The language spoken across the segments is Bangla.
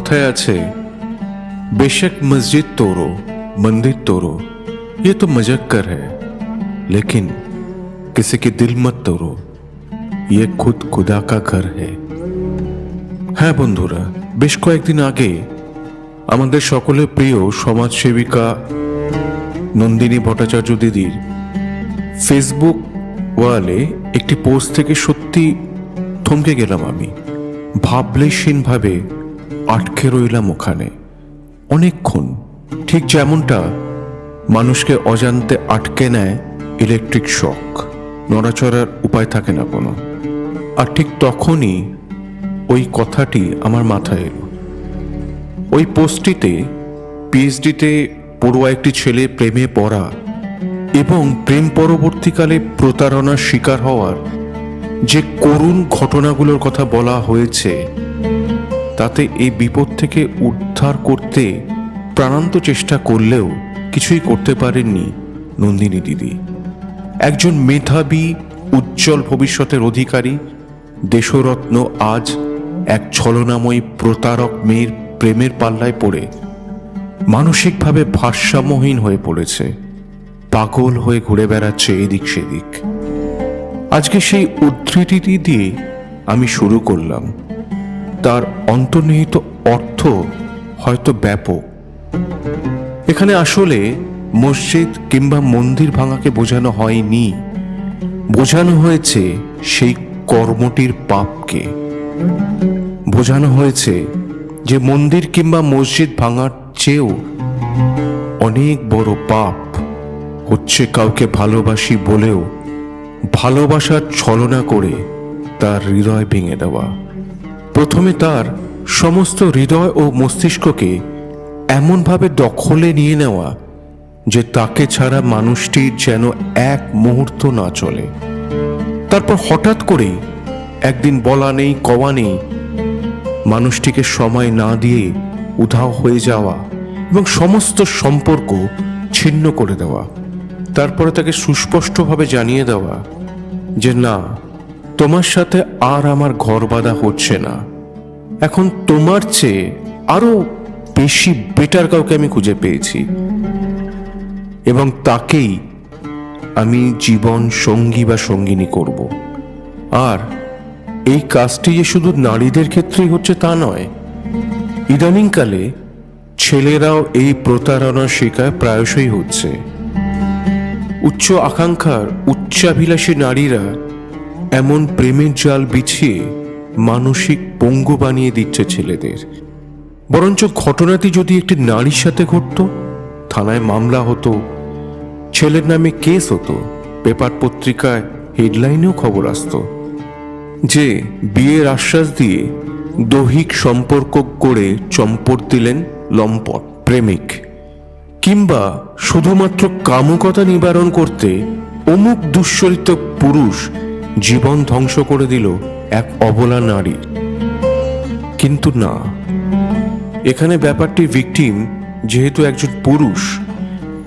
কথায় আছে बेशक मस्जिद तोड़ो मंदिर तोड़ो ये तो मजाक कर है लेकिन किसी के दिल मत तोड़ो ये खुद खुदा का घर है হ্যাঁ বন্ধুরা বেশ কয়েকদিন আগে আমাদের সকলের প্রিয় সমাজসেবিকা নন্দিনী ভট্টাচার্য দিদির ফেসবুক ওয়ালে একটি পোস্ট থেকে সত্যি থমকে গেলাম আমি ভাবলেশীনভাবে আটকে রইলাম ওখানে। অনেকক্ষণ, ঠিক যেমনটা মানুষকে অজান্তে আটকে নেয় ইলেকট্রিক শক নড়াচড়ার উপায় থাকে না কোনো। আর ঠিক তখনই ওই কথাটি আমার মাথায় এলো। ওই পোস্টটিতে, পিএইচডিতে পড়ুয়া একটি ছেলে প্রেমে পড়া এবং প্রেম পরবর্তীকালে প্রতারণার শিকার হওয়ার যে করুণ ঘটনাগুলোর কথা বলা হয়েছে তাতে এই বিপদ থেকে উদ্ধার করতে প্রাণান্ত চেষ্টা করলেও কিছুই করতে পারেননি নন্দিনী দিদি। একজন মেধাবী, উজ্জ্বল ভবিষ্যতের অধিকারী, দেশরত্ন আজ এক ছলনাময়ী প্রতারক মেয়ের প্রেমের পাল্লায় পড়ে, মানসিকভাবে ভারসাম্যহীন হয়ে পড়েছে, পাগল হয়ে ঘুরে বেড়াচ্ছে এদিক সেদিক। আজকে সেই উদ্ধৃতিটি দিয়ে আমি শুরু করলাম। তার অন্তর্নিহিত অর্থ হয়তো ব্যাপক। এখানে আসলে মসজিদ কিংবা মন্দির ভাঙাকে বোঝানো হয়নি। বোঝানো হয়েছে সেই কর্মটির পাপকে। বোঝানো হয়েছে যে মন্দির কিংবা মসজিদ ভাঙার চেয়েও অনেক বড় পাপ হচ্ছে কাউকে ভালোবাসি বলেও ভালোবাসার ছলনা করে তার হৃদয় ভেঙে দেওয়া। প্রথমে তার সমস্ত হৃদয় ও মস্তিষ্ককে এমনভাবে দখলে নিয়ে নেওয়া যে তাকে ছাড়া মানুষটির যেন এক মুহূর্ত না চলে। তারপর হঠাৎ করেই, একদিন বলা নেই, কওয়া নেই, মানুষটিকে সময় না দিয়ে উধাও হয়ে যাওয়া এবং সমস্ত সম্পর্ক ছিন্ন করে দেওয়া। তারপরে তাকে সুস্পষ্টভাবে জানিয়ে দেওয়া যে না তোমার সাথে আর আমার ঘর বাঁধা হচ্ছে না। এখন তোমার চেয়ে আরও বেশি বেটার কাউকে আমি খুঁজে পেয়েছি। এবং তাকেই আমি জীবন সঙ্গী বা সঙ্গিনী করব। আর এই কাজটি যে শুধু নারীদের ক্ষেত্রেই হচ্ছে তা নয়, ইদানিংকালে ছেলেরাও এই প্রতারণার শিকার প্রায়শই হচ্ছে। উচ্চ আকাঙ্ক্ষার, উচ্চাভিলাষী নারীরা এমন প্রেমের জাল বিছিয়ে মানসিক পঙ্গু বানিয়ে দিচ্ছে ছেলেদের। বরঞ্চ ঘটনাটি যদি একটি নারীর সাথে ঘটত, থানায় মামলা হতো, ছেলের নামে কেস হতো, পেপার পত্রিকায় হেডলাইনেও খবর আসতো, যে বিয়ের আশ্বাস দিয়ে দৈহিক সম্পর্ক করে চম্পট দিলেন লম্পট প্রেমিক, কিংবা শুধুমাত্র কামুকতা নিবারণ করতে অমুক দুশ্চরিত পুরুষ জীবন ধ্বংস করে দিল এক অবলা নারী। কিন্তু না, এখানে ব্যাপারটি ভিকটিম যেহেতু একজন পুরুষ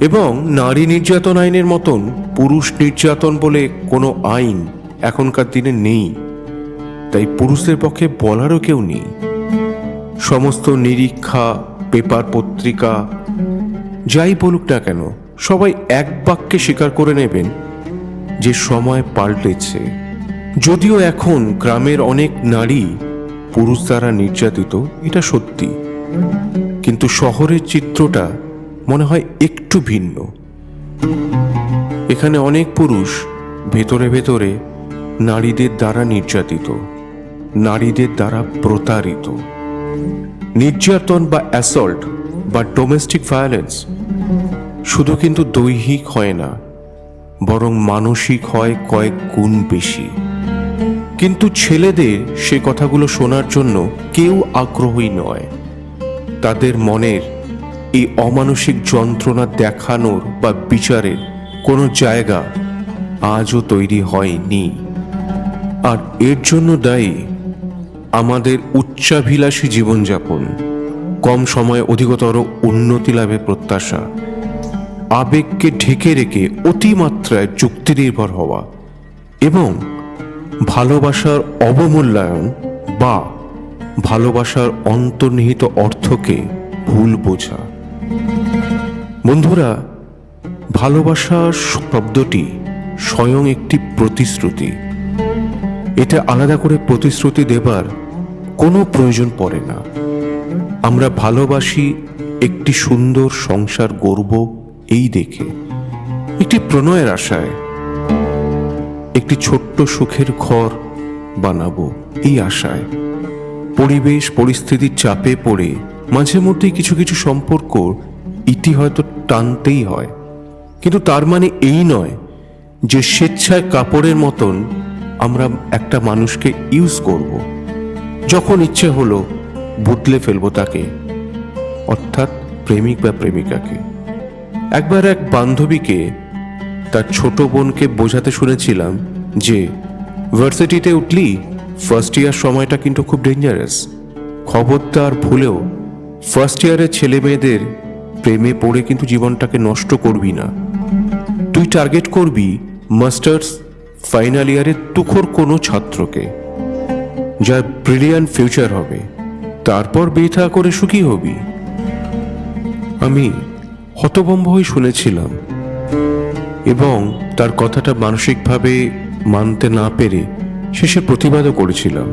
এবং নারী নির্যাতন আইনের মতন পুরুষ নির্যাতন বলে কোনো আইন এখনকার দিনে নেই। তাই পুরুষদের পক্ষে বলারও কেউ নেই। সমস্ত নিরীক্ষা, পেপার পত্রিকা, যাই বলুক না কেন, সবাই এক বাক্যে স্বীকার করে নেবেন যে সময় পাল্টেছে। যদিও এখন গ্রামের অনেক নারী, পুরুষ দ্বারা নির্যাতিত, এটা সত্যি। কিন্তু শহরের চিত্রটা মনে হয় একটু ভিন্ন। এখানে অনেক পুরুষ ভেতরে ভেতরে নারীদের দ্বারা নির্যাতিত, নারীদের দ্বারা প্রতারিত। নির্যাতন বা অ্যাসল্ট বা ডোমেস্টিক ভায়োলেন্স শুধু কিন্তু দৈহিক হয় না বরং মানসিক হয় কয়েক গুণ বেশি। কিন্তু ছেলেদের সে কথাগুলো শোনার জন্য কেউ আগ্রহী নয়। তাদের মনের এই অমানসিক যন্ত্রণা দেখানোর বা বিচারের কোনো জায়গা আজও তৈরি হয়নি। আর এর জন্য দায়ী আমাদের উচ্চাভিলাষী জীবনযাপন, কম সময়ে অধিকতর উন্নতি লাভের প্রত্যাশা। আবেগকে ঢেকে রেখে অতিমাত্রায় যুক্তি নির্ভর হওয়া এবং ভালোবাসার অবমূল্যায়ন বা ভালোবাসার অন্তর্নিহিত অর্থকে ভুল বোঝা। বন্ধুরা ভালোবাসা শব্দটি স্বয়ং একটি প্রতিশ্রুতি। এটা আলাদা করে প্রতিশ্রুতি দেবার কোনো প্রয়োজন পড়ে না। আমরা ভালোবাসি একটি সুন্দর সংসার গর্ব এই দেখে, একটি প্রণয়ের আশায় একটি ছোট্ট সুখের ঘর বানাবো এই আশায়। পরিবেশ, পরিস্থিতির চাপে পড়ে মাঝে মধ্যেই কিছু কিছু সম্পর্ক ইতি হয়তো টানতেই হয়। কিন্তু তার মানে এই নয় যে স্বেচ্ছায় কাপড়ের মতন আমরা একটা মানুষকে ইউজ করব। যখন ইচ্ছে হলো বদলে ফেলব তাকে, অর্থাৎ প্রেমিক বা প্রেমিকাকে। একবার এক বান্ধবীকে, তার ছোট বোনকে বোঝাতে শুনেছিলাম যে, ভার্সিটিতে উঠলি ফার্স্ট ইয়ার সময়টা কিন্তু খুব ডেঞ্জারাস খবরদার ভুলেও ফার্স্ট ইয়ারের ছেলে মেয়েদের প্রেমে পড়ে কিন্তু জীবনটাকে নষ্ট করবি না। তুই টার্গেট করবি মাস্টার্স ফাইনাল ইয়ারের তুখোর কোনো ছাত্রকে, যার ব্রিলিয়ান্ট ফিউচার হবে। তারপর বেথা করে সুখী হবি। আমি হতভম্ব হয়ে শুনেছিলাম এবং তার কথাটা মানসিকভাবে মানতে না পেরে শেষে প্রতিবাদও করেছিলাম।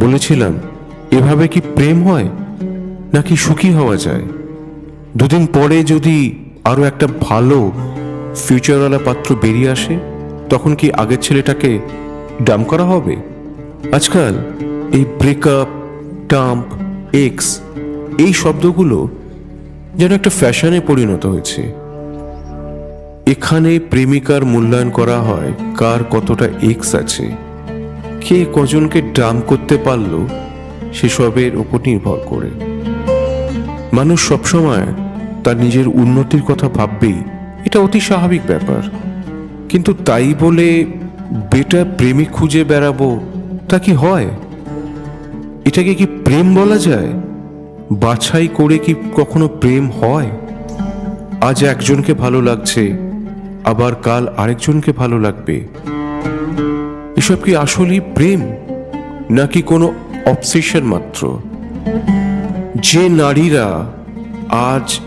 বলেছিলাম, এভাবে কি প্রেম হয় নাকি সুখী হওয়া যায়? দুদিন পরে যদি আরও একটা ভালো ফিউচারওয়ালা পাত্র বেরিয়ে আসে, তখন কি আগের ছেলেটাকে ডাম করা হবে? আজকাল এই ব্রেকআপ টাম্প এক্স এই শব্দগুলো যেন একটা ফ্যাশনে পরিণত হয়েছে। এখানে প্রেমিকার মূল্যায়ন করা হয়, কার কতটা এক্স আছে। কে কজনকে ড্রাম করতে পারল, সেসবের উপর নির্ভর করে। মানুষ সবসময় তার নিজের উন্নতির কথা ভাববেই এটা অতি স্বাভাবিক ব্যাপার। কিন্তু তাই বলে বেটা প্রেমিক খুঁজে বেড়াবো, তা কি হয়? এটাকে কি প্রেম বলা যায়? বাছাই করে কি কখনো প্রেম হয়? আজ একজনকে ভালো লাগছে, আবার কাল আরেকজনকে ভালো লাগবে। এসব কি আসলেই প্রেম, নাকি কোনো অবসেশন মাত্র? যে নারীরা আজ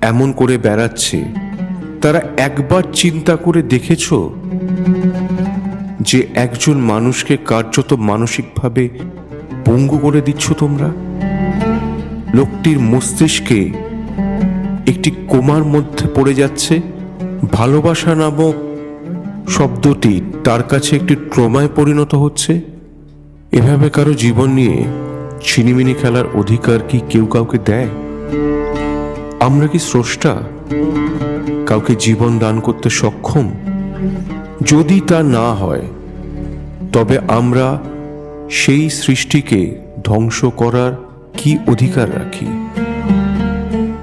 এমন করে বেড়াচ্ছে, তারা একবার চিন্তা করে দেখেছ? যে একজন মানুষকে কার্যত মানসিকভাবে পঙ্গু করে দিচ্ছ তোমরা? লোকটির মস্তিষ্কে একটি কোমার মধ্যে পড়ে যাচ্ছে। ভালোবাসা নামক শব্দটি তার কাছে একটি ট্রমায় পরিণত হচ্ছে। এভাবে কারও জীবন নিয়ে ছিনিমিনি খেলার অধিকার কি কেউ কাউকে দেয়? আমরা কি স্রষ্টা? কাউকে জীবন দান করতে সক্ষম? যদি তা না হয়, তবে আমরা সেই সৃষ্টিকে ধ্বংস করার কি অধিকার রাখি?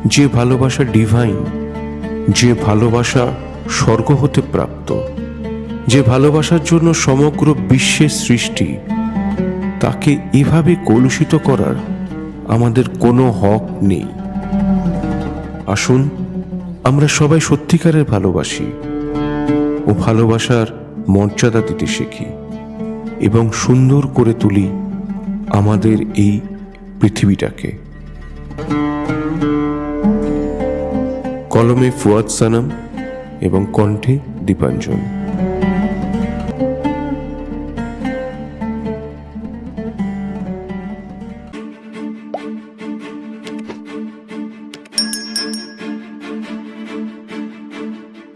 যে ভালোবাসা ডিভাইন যে ভালোবাসা স্বর্গ হতে প্রাপ্ত, যে ভালোবাসার জন্য সমগ্র বিশ্বের সৃষ্টি, তাকে এভাবে কলুষিত করার আমাদের কোনো হক নেই। আসুন, আমরা সবাই সত্যিকারের ভালোবাসি ও ভালোবাসার মর্যাদা দিতে শিখি এবং সুন্দর করে তুলি আমাদের এই পৃথিবীটাকে। কলমে ফুয়াদ সানাম এবং কণ্ঠে দীপাঞ্জন।